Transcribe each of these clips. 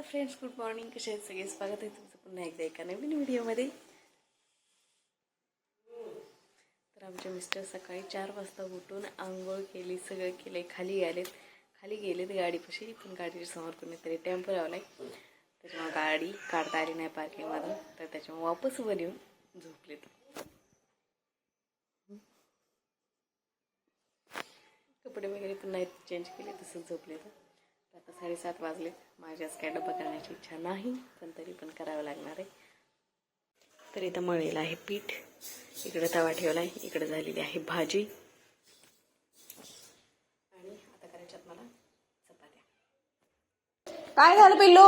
Hello friends good morning. कसे आहेत सगळे? स्वागत आहे तुमचं पुन्हा एकदा एका नवीन व्हिडिओमध्ये. तर आमचे मिस्टर सकाळी चार वाजता उठून आंघोळ केली सगळं केलं खाली गेलेत खाली गेलेत गाडीपाशी पण गाडीच्या समोर कोणीतरी टेम्पो लावला आहे त्याच्यामुळे गाडी काढता आली नाही पार्किंगमधून. तर त्याच्यामुळे वापस वर येऊन झोपलेत. कपडे वगैरे पण नाही चेंज केले तसंच झोपले तर आता साडेसात वाजले. माझी आज काय डबा करण्याची इच्छा नाही पण तरी पण करावं लागणार आहे. तर इथं मळलेलं आहे पीठ. इकडे तवा ठेवला आहे इकडे झालेली आहे भाजी. आणि आता करायच्यात मला चपात्या. काय झालं पिल्लू?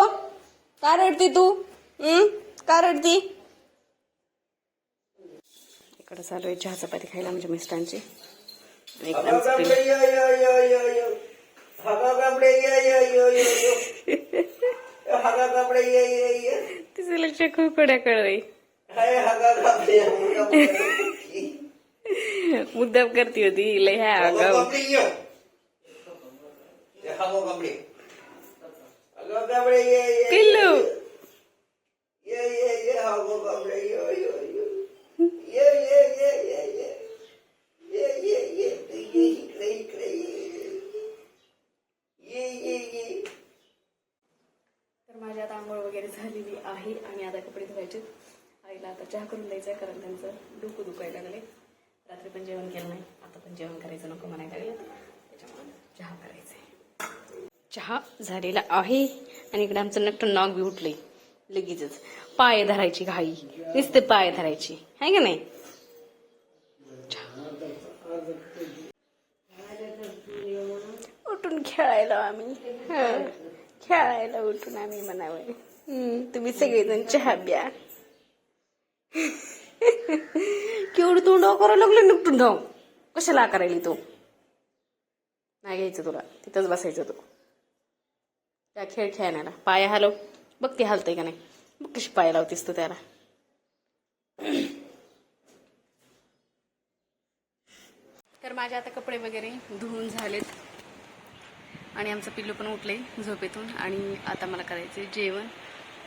का रडती तू? हं? का रडती? इकडं चालू आहे चहा चपाती खायला म्हणजे मिस्टरांची. आणि. तिचं लक्ष खूप कडे कळवे मुद्दाम करती होती लय ह्या आगाऊ पिल्लू तर माझी आता आंघोळ वगैरे झालेली आहे आणि आता कपडे धुवायचे आईला आता चहा करून द्यायचं कारण त्यांचं डोकं दुखायला लागले रात्री पण जेवण केलं नाही आता पण जेवण करायचं नको म्हणायला. करायला त्याच्यामुळे चहा करायचं आहे चहा झालेला आहे आणि इकडे आमचं नक्ट नॉग बी उठलंय. लगेचच. पाय धरायची घाई. नुसते पाय धरायची. आहे का नाही? उठून खेळायला आम्ही. खेळायला उठून आम्ही म्हणावं. तुम्ही सगळेजण चहा प्या. केवढं तोंड करायला लागलं निपटून धाव कशाला करायली तो? नाही घ्यायचं तुला. तिथंच बसायचं तू. त्या खेळ खेळण्याला पाया हलव. बघ ते हलतंय का नाही. बघ कशी पाय लावतीस तू त्याला. तर माझे आता कपडे वगैरे धुवून झालेत. आणि आमचं पिल्लू पण उठले झोपेतून. आणि आता मला करायचे जेवण.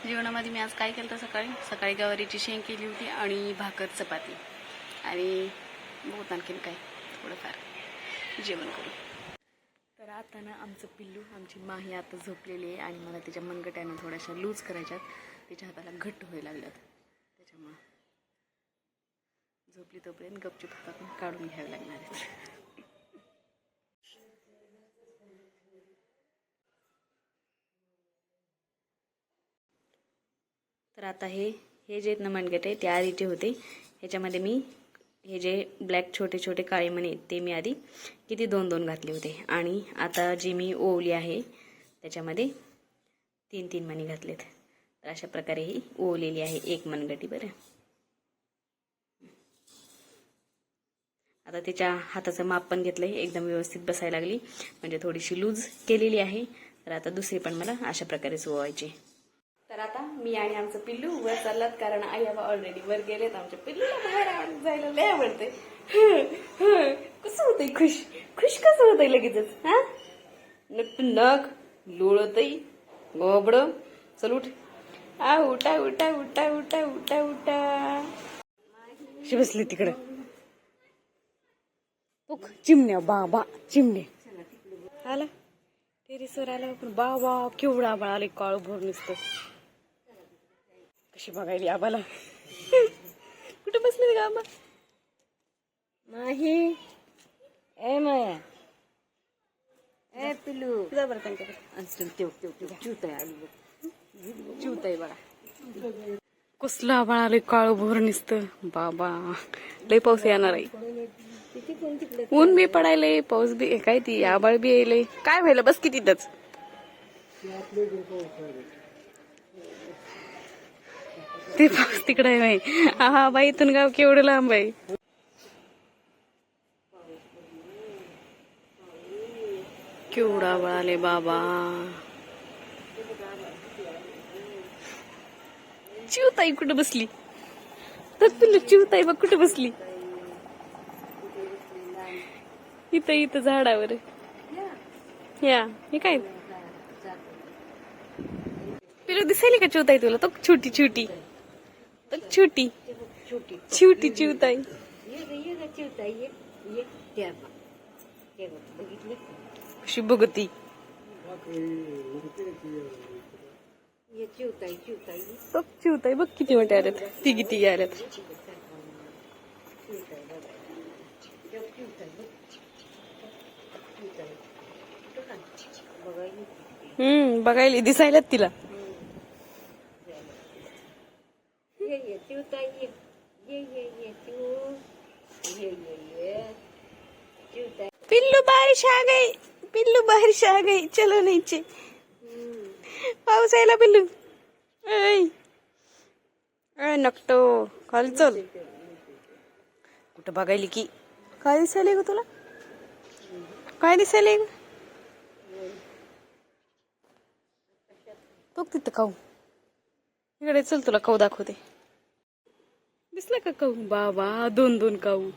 जेवणामध्ये मी आज काय केलं तर सकाळी? सकाळी गवारीची शेंग केली होती आणि भाकर चपाती. आणि बहुत आणखीन काय थोडंफार जेवण करू. तर आता ना आमचं पिल्लू आमची माही आता झोपलेली आहे आणि मला तिच्या मनगट्यानं थोड्याशा लूज करायच्यात. तिच्या हाताला घट्ट व्हायला लागल्यात. त्याच्यामुळं झोपली तोपर्यंत गपचूप हातातून काढून घ्यावे लागणार आहेत. तर आता हे हे जे आहेत ना मनगट आहे ते आधीचे होते. ह्याच्यामध्ये मी हे जे ब्लॅक छोटे छोटे काळे मणी आहेत ते मी आधी किती दोन दोन घातले होते. आणि आता जी मी ओवली आहे त्याच्यामध्ये तीन तीन मणी घातलेत. तर अशा प्रकारे ही ओवलेली आहे एक मनगटी बरं. आता त्याच्या हाताचं माप पण घेतलंय एकदम व्यवस्थित बसायला लागली. म्हणजे थोडीशी लूज केलेली आहे. तर आता दुसरी पण मला अशा प्रकारेच ओवायची. तर आता मी आणि आमचं पिल्लू वर चाललात कारण आई बाबा ऑलरेडी वर गेलेत. आमच्या पिल्लूला बाहेर जायला लय आवडते कसं होतंय खुश? खुश कसं होतंय लगेचच हा? नक नक लोळतय गोबड चल उठ. आ उठा उठा उठा उठा उठा उठा. शी बसली तिकडं. पुक चिमण्या बा बा चिमण्या आला. टेरिसवर आला पण बा बा केवढा बळाले काळू भर नुसतं कशी बघायली आबाला कुठे बसले का आबा नाही. ए माया. ए पिल्लू जा बरं त्यांच्याकडे. तेव तेव चिवताय आली बघ. चिवताय बघा. कसलं आबाळ आले काळू भोर नुसतं. बाबा लय पाऊस येणार आहे. किती ऊन बी पडायले पाऊस बी काय ती आबाळ बी यायले काय व्हायला? बस की तिथंच. ते पाऊस तिकडे आहे बाई हा बाई इथून गाव केवढं लांब आहे? केवढा आबाळ आले बाबा. चिवताई कुठं बसली? तर तुला चिवताई बघ कुठं बसली? इथं इथं झाडावर. या हे काय? दिसायली का चिवताई तुला? तो छोटी छोटी. छोटी. छोटी. छोटी चिवताई. चिवताई ये ये त्या बघ ते बघ बघितलं कशी बघती. ये चिवताई बघ किती मोठे आल्यात तिघी तिघी आल्यात हम्म बघायला दिसायला तिला ये ये चिवताई ये ये ये ये चिव ये ये ये चिवताई पिल्लू बारिश आ गई पिल्लू बारिश आ गई चलो नीचे. पाऊस यायला पिल्लू. ऐ. नकटो. खाली चल. कुठं बघायली की? काय दिसायले ग तुला? काय दिसायले ग? बघ तिथं खाऊ इकडे चल तुला खाऊ दाखवते. दिसला का काऊ? बाबा दोन दोन काऊ.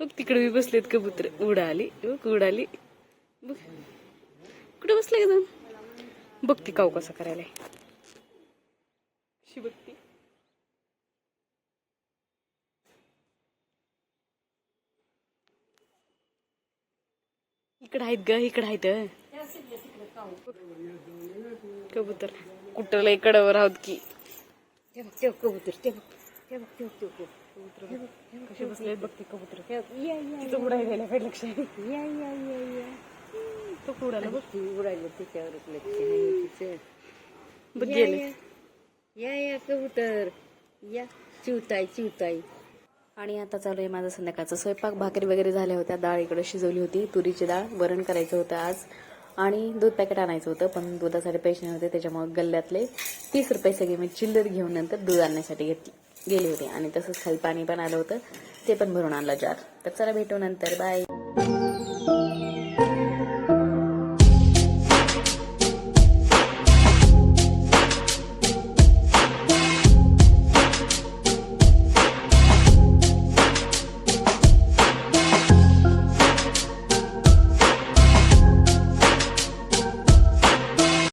बघ तिकडे बी बसलेत कबूतर. उडाली बघ उडाली. बघ. कुठे बसले का जाऊन बघ ती काऊ कसा करायला कशी बघती. इकडं आहेत ग इकडं आहेत. कबूतर. कुठं इकडं राहत की. ते बघ ते बघ कबूतर ते बघ बघ ते बघ कबूतर हे बघ, बघ, कशी बसले बघ ती कबूतर हे बघ, या या तिथं उडाय द्यायला काय लक्ष या या या या तो उडाला बघ ती उडायला लक्ष आहे तिचं बघ या, गेले या. कबूतर या चिवताई चिवताई आणि आता चालू आहे माझा संध्याकाळचा स्वयंपाक. भाकरी वगैरे झाल्या होत्या. डाळ इकडे शिजवली होती. तुरीची डाळ. वरण करायचं होतं आज. आणि दूध पॅकेट आणायचं होतं पण दुधासाठी पैसे नव्हते. त्याच्यामुळे गल्ल्यातले तीस रुपये सगळे मी चिल्लर घेऊन नंतर दूध आणण्यासाठी घेतली. गेले होते. आणि तसंच खाली पाणी पण आलं होतं. ते पण भरून आणलं जार. तर चला भेटू नंतर. बाय